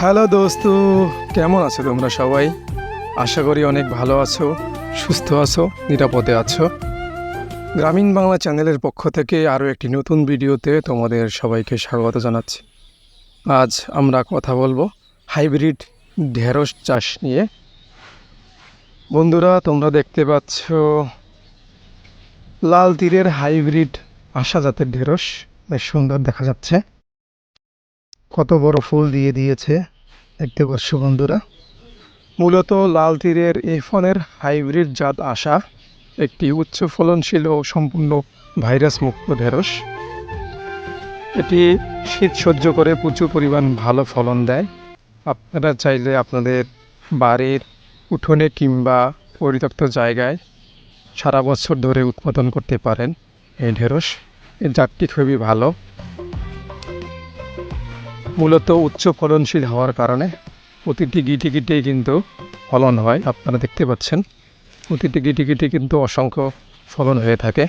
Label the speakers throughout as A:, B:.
A: Hello দোস্ত, কেমন আছো তোমরা সবাই? আশা করি অনেক ভালো আছো, সুস্থ আছো, নিরাপদে আছো। গ্রামীণ বাংলা চ্যানেলের পক্ষ থেকে আরও একটি নতুন ভিডিওতে তোমাদের সবাইকে স্বাগত জানাচ্ছি। আজ আমরা কথা বলব হাইব্রিড ঢেঁড়স চাষ নিয়ে। বন্ধুরা, তোমরা দেখতে পাচ্ছ লাল তীরের হাইব্রিড আশা জাতের ঢেঁড়স, বেশ সুন্দর দেখা যাচ্ছে। কত বড় ফুল দিয়ে দিয়েছে দেখতে পাচ্ছ বন্ধুরা। মূলত লাল তীরের এই ফোনের হাইব্রিড জাত আসা একটি উচ্চ ফলনশীল ও সম্পূর্ণ ভাইরাস মুক্ত ঢেঁড়স। এটি শীত সহ্য করে প্রচুর পরিমাণ ভালো ফলন দেয়। আপনারা চাইলে আপনাদের বাড়ির উঠোনে কিংবা পরিত্যক্ত জায়গায় সারা বছর ধরে উৎপাদন করতে পারেন এই ঢেঁড়স। এই জাতটি খুবই ভালো। মূলত উচ্চ ফলনশীল হওয়ার কারণে প্রতিটি গিটি গিটেই কিন্তু ফলন হয়, আপনারা দেখতে পাচ্ছেন। প্রতিটি গিটি গিটি কিন্তু অসংখ্য ফলন হয়ে থাকে।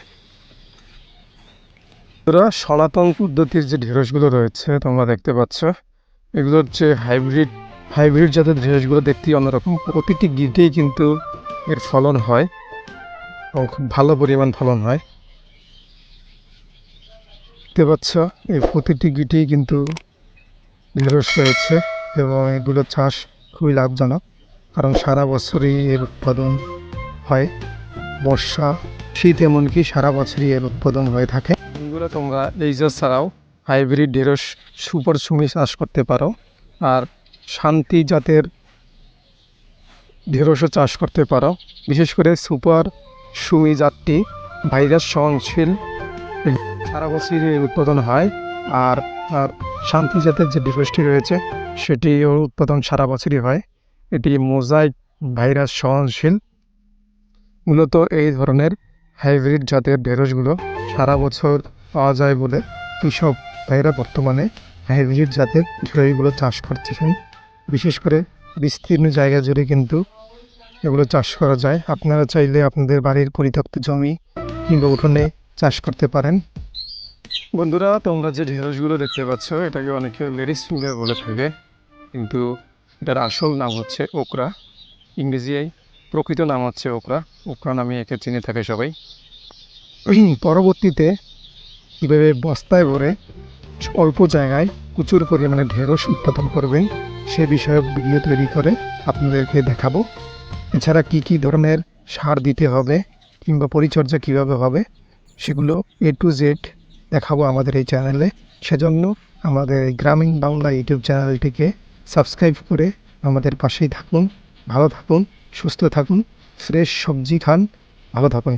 A: এরা সনাতন পদ্ধতির যে ঢেঁড়সগুলো রয়েছে, তোমরা দেখতে পাচ্ছ। এগুলো হচ্ছে হাইব্রিড হাইব্রিড জাতের ঢেঁড়সগুলো দেখতেই অন্যরকম। প্রতিটি গিটেই কিন্তু এর ফলন হয় এবং খুব ভালো পরিমাণ ফলন হয়। দেখতে পাচ্ছ, এই প্রতিটি গিটেই কিন্তু ঢেঁড়স রয়েছে এবং এগুলো চাষ খুবই লাভজনক, কারণ সারা বছরই এর উৎপাদন হয়। বর্ষা, শীত এমনকি সারা বছরই এর উৎপাদন হয়ে থাকে। এগুলো তোমরা লেজার ছাড়াও হাইব্রিড ঢেঁড়স, সুপার সুমি চাষ করতে পারো। আর শান্তি জাতের ঢেঁড়সও চাষ করতে পারো। বিশেষ করে সুপার সুমি জাতটি ভাইরাস সহনশীল, সারা বছরই উৎপাদন হয়। আর আর শান্তি জাতের যে ডিভাইসটি রয়েছে, সেটিও উৎপাদন সারা বছরই হয়। এটি মোজাইক ভাইরাস সহনশীল। মূলত এই ধরনের হাইব্রিড জাতের ঢেঁড়সগুলো সারা বছর পাওয়া যায় বলে কৃষক ভাইরা বর্তমানে হাইব্রিড জাতের ঢেঁড়সগুলো চাষ করতেছেন। বিশেষ করে বিস্তীর্ণ জায়গা জুড়ে কিন্তু এগুলো চাষ করা যায়। আপনারা চাইলে আপনাদের বাড়ির পরিত্যক্ত জমি কিংবা উঠোনে চাষ করতে পারেন। বন্ধুরা, তোমরা যে ঢেঁড়সগুলো দেখতে পাচ্ছ, এটাকে অনেকে লেডিস ফিঙ্গার বলে থাকে, কিন্তু এটার আসল নাম হচ্ছে ওকরা। ইংরেজি প্রকৃত নাম হচ্ছে ওকরা। ওকরা নামে একে চিনে থাকে সবাই। পরবর্তীতে কীভাবে বস্তায় ভরে অল্প জায়গায় প্রচুর পরিমাণে ঢেঁড়স উৎপাদন করবেন সে বিষয়ে ভিডিও তৈরি করে আপনাদেরকে দেখাবো। এছাড়া কি কি ধরনের সার দিতে হবে কিংবা পরিচর্যা কীভাবে হবে, সেগুলো এ টু জেড দেখাবো আমাদের এই চ্যানেলে সেজন্য আমাদের এই গ্রামীণ বাংলা ইউটিউব চ্যানেলটিকে সাবস্ক্রাইব করে আমাদের পাশেই থাকুন, ভালো থাকুন, সুস্থ থাকুন ফ্রেশ সবজি খান, ভালো থাকুন।